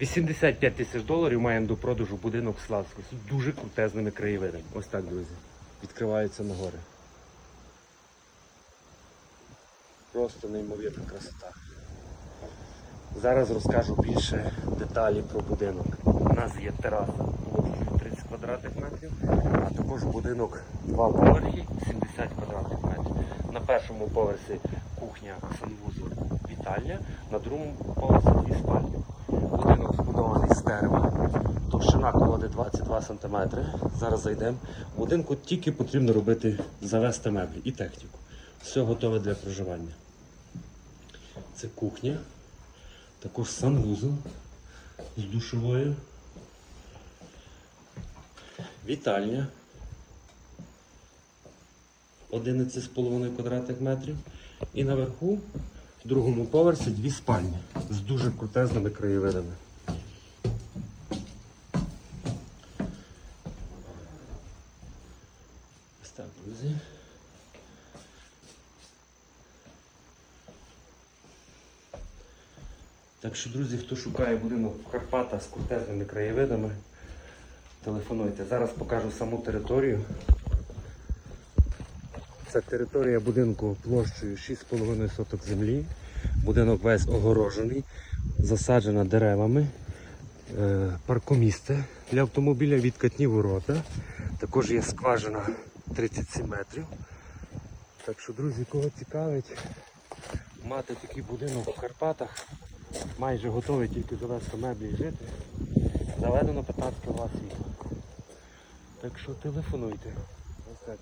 85 тисяч доларів маємо до продажу будинок в з дуже крутезними краєвидами. Ось так, друзі. Відкриваються на гори. Просто неймовірна красота. Зараз розкажу більше деталі про будинок. У нас є тераса площею 30 квадратних метрів, а також будинок два поверхи 70 квадратних метрів. На першому поверсі кухня, санвузол, вітальня, на другому поверсі дві спальні. З дерева, товщина колоди 22 см. Зараз зайдемо. В будинку тільки потрібно робити завести меблі і техніку. Все готове для проживання. Це кухня. Також санвузол з душовою. Вітальня. 11,5 квадратних метрів. І наверху, в другому поверсі, дві спальні з дуже крутезними краєвидами. Ось так, друзі. Так що, друзі, хто шукає будинок в Карпатах з крутезними краєвидами, телефонуйте. Зараз покажу саму територію. Це територія будинку площею 6,5 соток землі. Будинок весь огорожений, засаджена деревами, е, паркомісце для автомобіля, відкатні ворота. Також є скважина 37 метрів. Так що, друзі, кого цікавить, мати такий будинок в Карпатах, майже готовий тільки завести меблі і жити. Заведено 15 кВт світла. Так що телефонуйте. Ось так.